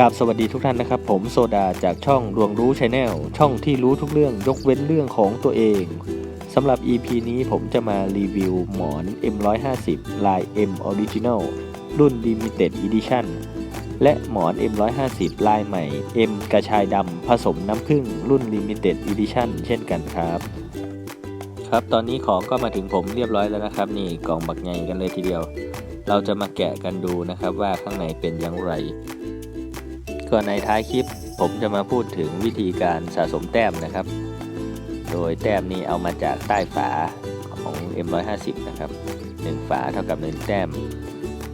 กราบสวัสดีทุกท่านนะครับ ผมโซดาจากช่องดวงรู้ชาแนลช่องที่รู้ทุกเรื่องยกเว้นเรื่องของตัวเองสำหรับ EP นี้ผมจะมารีวิวหมอน M150 ลาย M Original รุ่น Limited Edition และหมอน M150 ลายใหม่ M กระชายดำผสมน้ำผึ้งรุ่น Limited Edition เช่นกันครับ ครับตอนนี้ของก็มาถึงผมเรียบร้อยแล้วนะครับ นี่กล่องบักใหญ่กันเลยทีเดียว เราจะมาแกะกันดูนะครับว่าข้างในเป็นอย่างไร ก็ในท้ายคลิปผมจะมาพูดถึงวิธีการสะสมแต้มนะครับ โดยแต้มนี้เอามาจากใต้ฝาของ M150 นะครับ1ฝาเท่ากับ1แต้ม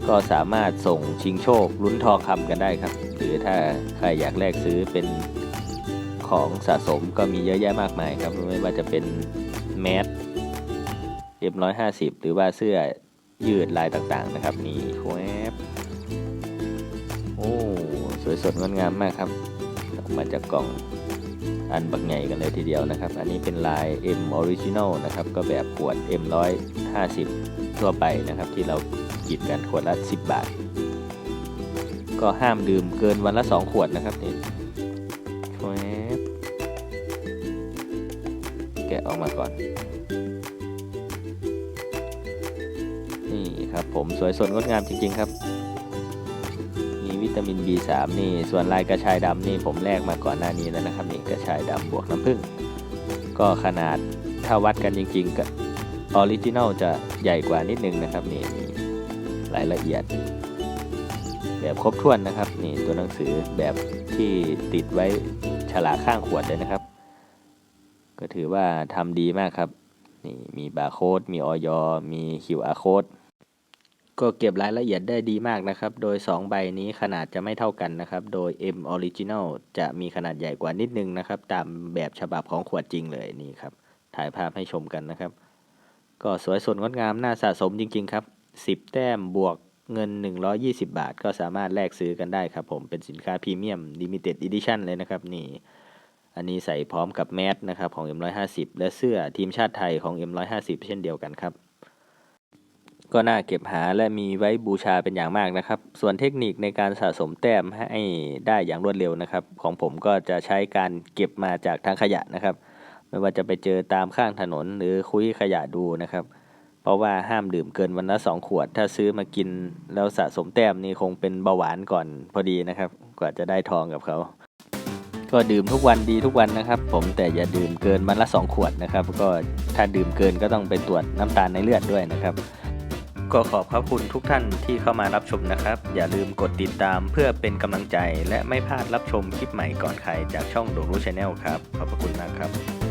ก็สามารถส่งชิงโชคลุ้นทองคำกันได้ครับ หรือถ้าใครอยากแลกซื้อเป็นของสะสมก็มีเยอะแยะมากมายครับไม่ว่าจะเป็นแมส M150 หรือว่าเสื้อยืดลายต่างๆนะครับนี่แวบ สวยสดงดงามมากครับ ออกมาจากกล่องอันบักใหญ่กันเลยทีเดียวนะครับ อันนี้เป็นลาย M Original นะครับ ก็แบบขวด M150 ทั่วไปนะครับ ที่เรากินกันขวดละ 10 บาท ก็ห้ามดื่มเกินวันละ 2 ขวดนะครับนี่แวแกะออกมาก่อน นี่ครับผมสวยสดงดงามจริง ๆ ครับ ตามิน B3 นี่ ส่วนลายกระชายดำนี่ผมแลกมาก่อนหน้านี้แล้วนะครับนี่กระชายดำบวกน้ำผึ้งก็ขนาดถ้าวัดกันจริงๆกับออริจินัลจะใหญ่กว่านิดนึงนะครับนี่มีรายละเอียด แบบครบถ้วนนะครับนี่ตัวหนังสือแบบที่ติดไว้ฉลากข้างขวดเลยนะครับ ก็ถือว่าทำดีมากครับนี่มีบาร์โค้ดมีออยมี QR โค้ด ก็เก็บรายละเอียดได้ดีมากนะครับ โดย 2 ใบนี้ขนาดจะไม่เท่ากันนะครับ โดย M Original จะมีขนาดใหญ่กว่านิดนึงนะครับ ตามแบบฉบับของขวดจริงเลยนี่ครับ ถ่ายภาพให้ชมกันนะครับ ก็สวยสดงดงามน่าสะสมจริง ๆ ครับ 10 แต้มบวกเงิน 120 บาท ก็สามารถแลกซื้อกันได้ครับผม เป็นสินค้าพรีเมียม Limited Edition เลยนะครับนี่ อันนี้ใส่พร้อมกับแมสนะครับของ M150 และเสื้อทีมชาติไทยของ M150 เช่นเดียวกันครับ ก็น่าเก็บหาและมีไว้บูชาเป็นอย่างมากนะครับ ส่วนเทคนิคในการสะสมแต้มให้ได้อย่างรวดเร็วนะครับ ของผมก็จะใช้การเก็บมาจากทางขยะนะครับ ไม่ว่าจะไปเจอตามข้างถนนหรือคุยขยะดูนะครับ เพราะว่าห้ามดื่มเกินวันละสองขวด ถ้าซื้อมากินแล้วสะสมแต้มนี่คงเป็นเบาหวานก่อนพอดีนะครับ กว่าจะได้ทองกับเขาก็ดื่มทุกวันดีทุกวันนะครับ ผมแต่อย่าดื่มเกินวันละ 2 ขวดนะครับ ก็ถ้าดื่มเกินก็ต้องไปตรวจน้ำตาลในเลือดด้วยนะครับ ก็ขอบพระคุณทุกท่านที่เข้ามารับชมนะครับ อย่าลืมกดติดตามเพื่อเป็นกำลังใจ และไม่พลาดรับชมคลิปใหม่ก่อนใครจากช่องโดรู้ชาแนลครับ ขอบพระคุณมากครับ